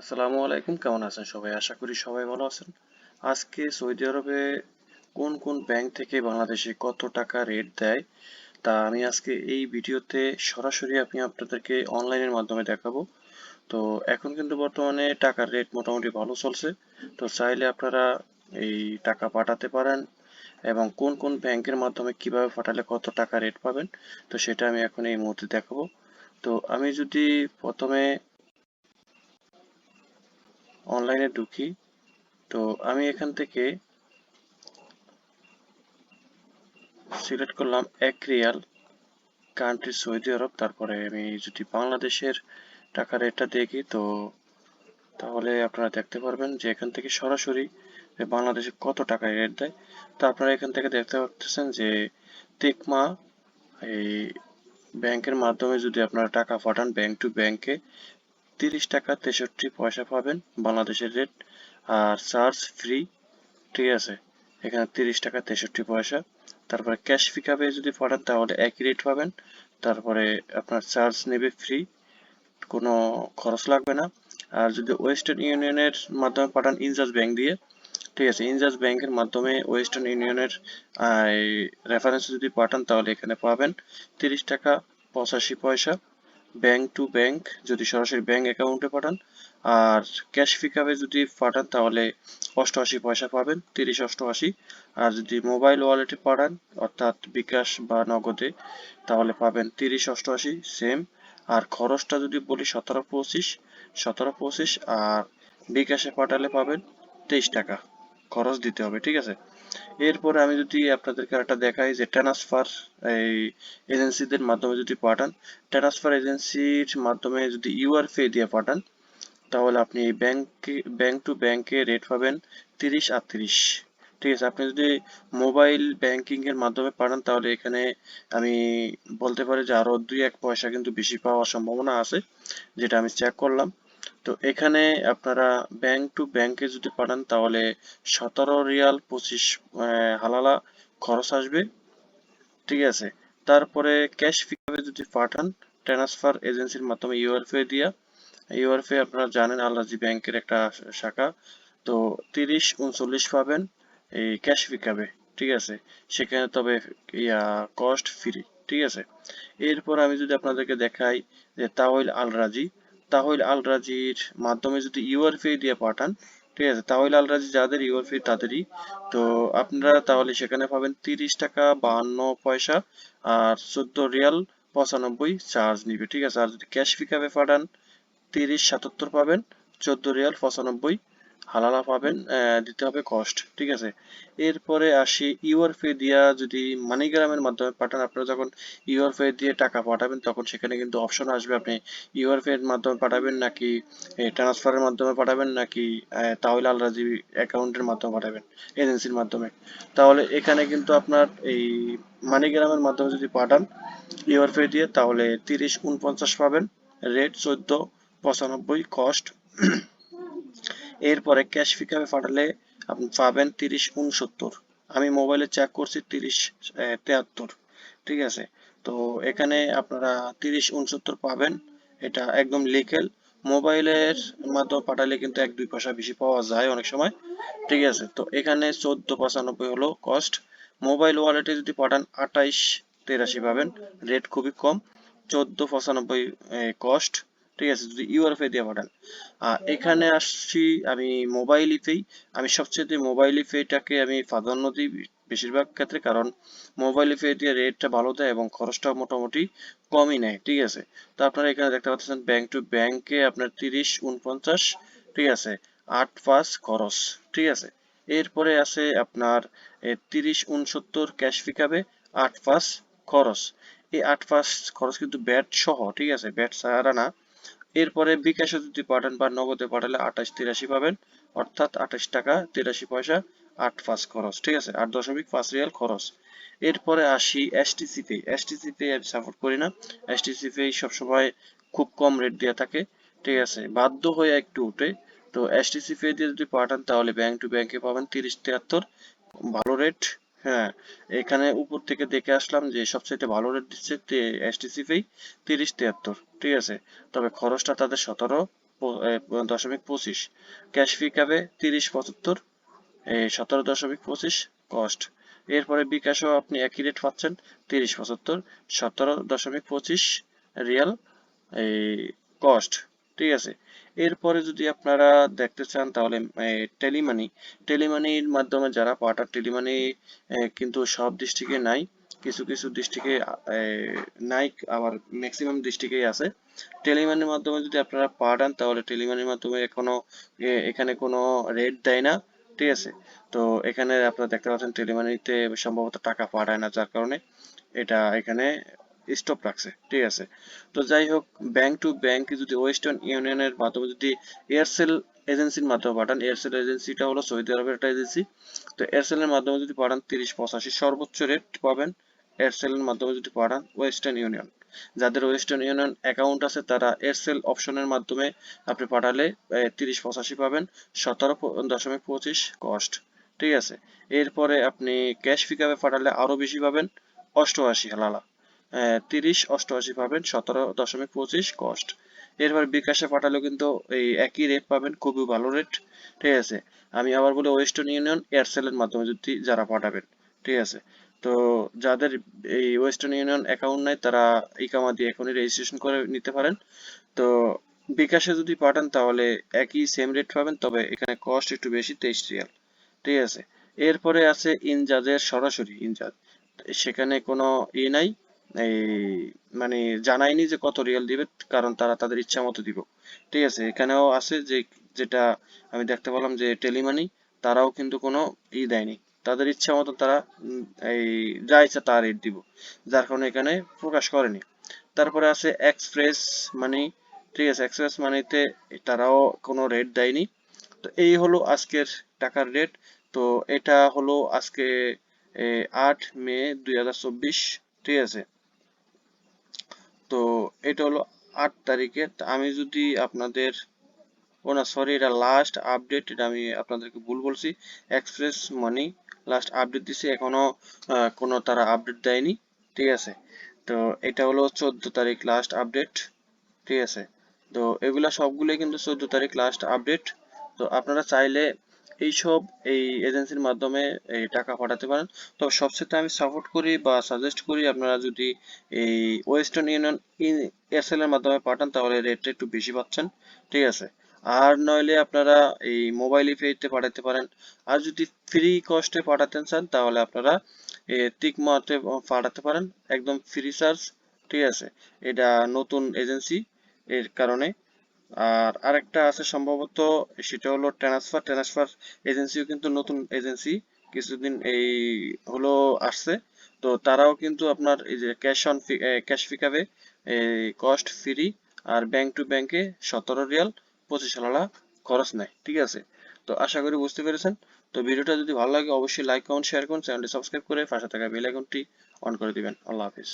আসসালামু আলাইকুম, কেমন আছেন সবাই? আশা করি সবাই ভালো আছেন। আজকে সৌদি আরবে কোন কোন ব্যাংক থেকে বাংলাদেশে কত টাকা রেট দেয়, তা আমি আজকে এই ভিডিওতে সরাসরি আমি আপনাদেরকে অনলাইনের মাধ্যমে দেখাবো। তো এখন কিন্তু বর্তমানে টাকার রেট মোটামুটি ভালো চলছে। তো চাইলে আপনারা এই টাকা পাঠাতে পারেন এবং কোন কোন ব্যাংকের মাধ্যমে কীভাবে পাঠালে কত টাকা রেট পাবেন, তো সেটা আমি এখন এই মুহূর্তে দেখাবো। তো আমি যদি প্রথমে অনলাইনে ঢুকি। তো আমি এখান থেকে সিলেক্ট করলাম এক রিয়াল কান্ট্রি সৌদি আরব। তারপরে আমি যদি বাংলাদেশের টাকা রেটটা দেখি, তো তাহলে আপনারা দেখতে পারবেন যে এখান থেকে সরাসরি বাংলাদেশে কত টাকা রেট দেয়। তো আপনারা এখান থেকে দেখতে পাচ্ছেন যে তেকমা এই ব্যাংকের মাধ্যমে যদি আপনারা টাকা পাঠান ব্যাংক টু ব্যাংকে তিরিশ টাকা তেষট্টি পয়সা পাবেন বাংলাদেশের রেট আর চার্জ ফ্রি ঠিক আছে? এখানে তিরিশ টাকা তেষট্টি পয়সা। তারপরে ক্যাশ পিকআপে যদি পাঠান, তাহলে একই রেট পাবেন। তারপরে আপনার চার্জ নেবে ফ্রি কোনো খরচ লাগবে না। আর যদি ওয়েস্টার্ন ইউনিয়নের মাধ্যমে পাঠান ইনজাস ব্যাংক দিয়ে, ঠিক আছে? ইনজাস ব্যাংকের মাধ্যমে ওয়েস্টার্ন ইউনিয়নের রেফারেন্স যদি পাঠান, তাহলে এখানে পাবেন তিরিশ টাকা পঁচাশি পয়সা। ব্যাংক টু ব্যাংক যদি সরাসরি ব্যাংক অ্যাকাউন্টে পাঠান, আর ক্যাশ পিকআপে যদি পাঠান, তাহলে অষ্টআশি পয়সা পাবেন, তিরিশ অষ্টআশি। আর যদি মোবাইল ওয়ালেটে পাঠান, অর্থাৎ বিকাশ বা নগদে, তাহলে পাবেন তিরিশ অষ্টআশি সেম আর খরচটা যদি বলি সতেরো পঁচিশ সতেরো পঁচিশ, আর বিকাশে পাঠালে পাবেন তেইশ টাকা। খরচ দিতে হবে, ঠিক আছে? এরপরে আমি যদি আপনাদেরকে একটা দেখাই যে ট্রান্সফার এই এজেন্সিদের মাধ্যমে যদি পাঠান ট্রান্সফার এজেন্সির মাধ্যমে যদি ইউআর পে দিয়ে পাঠান, তাহলে আপনি ব্যাংকে ব্যাংক টু ব্যাংকে রেট পাবেন তিরিশ আটত্রিশ। ঠিক আছে, আপনি যদি মোবাইল ব্যাংকিং এর মাধ্যমে পাঠান, তাহলে এখানে আমি বলতে পারি যে আরও দুই এক পয়সা কিন্তু বেশি পাওয়ার সম্ভাবনা আছে, যেটা আমি চেক করলাম। তো এখানে আপনারা ব্যাংক টু ব্যাংকে যদি পাঠান, তাহলে সতেরো রিয়াল পঁচিশ হালালা খরচ আসবে। ঠিক আছে? তারপরে ক্যাশ পিকআপে যদি পাঠান ট্রান্সফার এজেন্সির মাধ্যমে ইউআরপে দিয়া। ইউআরপে আপনারা জানেন আলরাজি ব্যাংকের একটা শাখা। তো তিরিশ, উনচল্লিশ পাবেন এই ক্যাশ পিকআপে ঠিক আছে? সেখানে তবে ইয়া কস্ট ফ্রি ঠিক আছে? এরপর আমি যদি আপনাদেরকে দেখাই যে তাওইল আল রাজি তাহল আল রাজির মাধ্যমে যদি ইউআরপি দিয়ে পাঠান, ঠিক আছে? তাহলে আল রাজি যাদের ইউআরপি তাদেরই। তো আপনারা তাহলে সেখানে পাবেন তিরিশ টাকা বাহান্ন পয়সা আর চোদ্দ রিয়াল পঁচানব্বই চার্জ নিবে, ঠিক আছে? আর যদি ক্যাশ পিকআপে পাঠান, তিরিশ সাতাত্তর পাবেন, চোদ্দ রিয়াল পঁচানব্বই হালালা পাবেন দিতে হবে কস্ট ঠিক আছে? এরপরে আসি ইউআর পে দিয়া যদি মানিগ্রামের মাধ্যমে পাঠান আপনারা যখন ইউআর পে দিয়ে টাকা পাঠাবেন তখন সেখানে কিন্তু অপশন আসবে। আপনি ইউআর পে এর মাধ্যমে পাঠাবেন নাকি ট্রান্সফারের মাধ্যমে পাঠাবেন নাকি তাহলে আলরাজি অ্যাকাউন্টের মাধ্যমে পাঠাবেন এজেন্সির মাধ্যমে? তাহলে এখানে কিন্তু আপনার এই মানিগ্রামের মাধ্যমে যদি পাঠান ইউআর পে দিয়ে তাহলে তিরিশ উনপঞ্চাশ পাবেন রেট চোদ্দ পঁচানব্বই কস্ট এরপরে ক্যাশ পিকআপে পাঠালে আপনি পাবেন তিরিশ উনসত্তর আমি মোবাইলে চেক করছি তিরিশ তেহাত্তর ঠিক আছে? তো এখানে আপনারা তিরিশ উনসত্তর পাবেন, এটা একদম লিকেল মোবাইলের মাধ্যমে পাঠালে কিন্তু এক, দুই পয়সা বেশি পাওয়া যায় অনেক সময়, ঠিক আছে? তো এখানে চোদ্দ পঁচানব্বই হলো কস্ট মোবাইল ওয়ালেটে যদি পাঠান আঠাইশ, তেরাশি পাবেন রেট খুবই কম। চোদ্দ পঁচানব্বই কস্ট ঠিক আছে, যদি ইউআরএফআই দিয়ে পাঠান। এখানে আসছি আমি মোবাইল ইপেই আমি সবচেয়ে মোবাইল ইপেটাকে আমি প্রাধান্য দিই বেশিরভাগ ক্ষেত্রে, কারণ মোবাইল ইপে দিয়ে রেটটা ভালো দেয় এবং খরচটা মোটামুটি কমই নেয়, ঠিক আছে? তো আপনারা এখানে দেখতে পাচ্ছেন ব্যাংক টু ব্যাংকে আপনার তিরিশ উনপঞ্চাশ ঠিক আছে? আট, পাঁচ খরচ, ঠিক আছে? এরপরে আছে আপনার তিরিশ উনসত্তর ক্যাশ পিকাবে আট, পাঁচ খরচ। এই আট, পাঁচ খরচ কিন্তু ব্যাট সহ, ঠিক আছে? ব্যাট ছাড়া না এরপরে বিকাশে যদি পাঠান বা নগদে পাঠালে আঠাশ তিরাশি পাবেন, অর্থাৎ আঠাশ টাকা তিরাশি পয়সা আট পাঁচ খরচ, ঠিক আছে? আট দশমিক পাঁচ রিয়াল খরচ। এরপরে আসি এসটিসি পে এসটিসি পে আমি সাপোর্ট করি না। এসটিসি পে সবসময় খুব কম রেট দেওয়া থাকে, ঠিক আছে? বাধ্য হয়ে একটু উঠে। তো এসটিসি পে দিয়ে যদি পাঠান তাহলে ব্যাংক টু ব্যাংকে পাবেন তিরিশ তিয়াত্তর ভালো রেট হ্যাঁ এখানে উপর থেকে দেখে আসলাম যে সবচেয়ে ভালো রেট দিচ্ছে এসটিসি পে তিরিশ তিয়াত্তর, ঠিক আছে? তবে খরচটা তাদের সতেরো দশমিক পঁচিশ। ক্যাশ পিকআপে তিরিশ পঁচাত্তর সতেরো দশমিক পঁচিশ কস্ট। এরপরে বিকাশও আপনি একই রেট পাচ্ছেন, তিরিশ পঁচাত্তর, সতেরো দশমিক পঁচিশ রিয়াল এই কস্ট, ঠিক আছে? এরপরে যদি আপনারা দেখতে চান, তাহলে টেলিমানি। টেলিমানির মাধ্যমে যারা পাঠান, টেলিমানি কিন্তু সব ডিস্ট্রিক্টে নাই, কিছু কিছু ডিস্ট্রিক্টে নাই, আবার ম্যাক্সিমাম ডিস্ট্রিক্টেই আছে। টেলিমানির মাধ্যমে যদি আপনারা পাঠান, তাহলে টেলিমানির মাধ্যমে এখনও এখানে কোনো রেট দেয় না, ঠিক আছে? তো এখানে আপনারা দেখতে পাচ্ছেন, টেলিমানিতে সম্ভবত টাকা পাঠায় না, যার কারণে এটা এখানে স্টপ রাখছে, ঠিক আছে? তো যাই হোক ব্যাংক টু ব্যাংক যদি ওয়েস্টার্ন ইউনিয়নের মাধ্যমে যদি এয়ারসেল এজেন্সির মাধ্যমে পাঠান এয়ারসেল এজেন্সিটা হলো সৌদি আরবের একটা এজেন্সি তো এয়ারসেলের মাধ্যমে যদি পাঠান তিরিশ পঁচাশি, সর্বোচ্চ রেট পাবেন এয়ারসেলের মাধ্যমে যদি পাঠান ওয়েস্টার্ন ইউনিয়ন যাদের ওয়েস্টার্ন ইউনিয়ন অ্যাকাউন্ট আছে, তারা এয়ারসেল অপশনের মাধ্যমে আপনি পাঠালে তিরিশ পঁচাশি পাবেন, সতেরো দশমিক পঁচিশ কস্ট ঠিক আছে? এরপরে আপনি ক্যাশ পিকআপে পাঠালে আরও বেশি পাবেন, অষ্টআশি হালালা। তিরিশ অষ্টআশি পাবেন, সতেরো দশমিক পঁচিশ কস্ট এরপর বিকাশে পাঠালেও কিন্তু এই একই রেট পাবেন, খুবই ভালো রেট ঠিক আছে? আমি আবার বলি ওয়েস্টার্ন ইউনিয়ন এয়ারসেলের মাধ্যমে যদি যারা পাঠাবেন, ঠিক আছে? তো যাদের এই ওয়েস্টার্ন ইউনিয়ন অ্যাকাউন্ট নাই, তারা ইকামা দিয়ে এখনই রেজিস্ট্রেশন করে নিতে পারেন। তো বিকাশে যদি পাঠান, তাহলে একই সেম রেট পাবেন, তবে এখানে কস্ট একটু বেশি, তেইশ রিয়াল। ঠিক আছে? এরপরে আছে ইনজাজের সরাসরি ইনজাজ সেখানে কোনো ই নাই। এই মানে জানায়নি যে কত রিয়াল দিবে, কারণ তারা তাদের ইচ্ছা মতো দিব। ঠিক আছে, এখানেও আছে যে, যেটা আমি দেখতে পেলাম যে টেলিমানি, তারাও কিন্তু কোনো ই দেয়নি। তাদের ইচ্ছা মতো তারা এই, যা ইচ্ছা তা রেট দিব, যার কারণে এখানে প্রকাশ করেনি। তারপরে আছে এক্সপ্রেস মানি ঠিক আছে এক্সপ্রেস মানিতে তারাও কোনো রেট দেয়নি। তো এই হলো আজকের টাকার রেট তো এটা হলো আজকে আট মে দুই হাজার চব্বিশ, ঠিক আছে। তো এটা হলো আট তারিখে আমি যদি আপনাদের ও না সরি এটা লাস্ট আপডেট এটা আমি আপনাদেরকে ভুল বলছি। এক্সপ্রেস মানি লাস্ট আপডেট দিছে, এখনও কোনো তারা আপডেট দেয়নি, ঠিক আছে? তো এটা হলো চোদ্দ তারিখ লাস্ট আপডেট ঠিক আছে? তো এগুলা সবগুলোই কিন্তু চোদ্দ তারিখ লাস্ট আপডেট তো আপনারা চাইলে এইসব এই এজেন্সির মাধ্যমে এই টাকা পাঠাতে পারেন। তবে সবচেয়ে আমি সাপোর্ট করি বা সাজেস্ট করি আপনারা যদি এই ওয়েস্টার্ন ইউনিয়ন ইন এয়ারসেল এর মাধ্যমে পাঠান, তাহলে রেটটা একটু বেশি পাচ্ছেন। ঠিক আছে? আর নইলে আপনারা এই মোবাইল ইপেতে পাঠাতে পারেন। আর যদি ফ্রি কস্টে পাঠাতে চান, তাহলে আপনারা টিকমাতে পাঠাতে পারেন। একদম ফ্রি চার্জ ঠিক আছে? এটা নতুন এজেন্সি এর কারণে। আর আরেকটা আছে সম্ভবত, সেটা হলো ট্রান্সফার ট্রান্সফার এজেন্সিও কিন্তু নতুন এজেন্সি কিছুদিন এই হলো আসছে। তো তারাও কিন্তু আপনার এই যে ক্যাশ অন ক্যাশ পিকআপে এই কস্ট ফ্রি আর ব্যাংক টু ব্যাংকে সতেরো রিয়াল পঁচিশ হালালা খরচ নেয়, ঠিক আছে? তো আশা করি বুঝতে পেরেছেন। তো ভিডিওটা যদি ভালো লাগে, অবশ্যই লাইক কমেন্ট শেয়ার করুন চ্যানেলটি সাবস্ক্রাইব করে পাশে থাকা বেল আইকনটি অন করে দিবেন। আল্লাহ হাফিজ।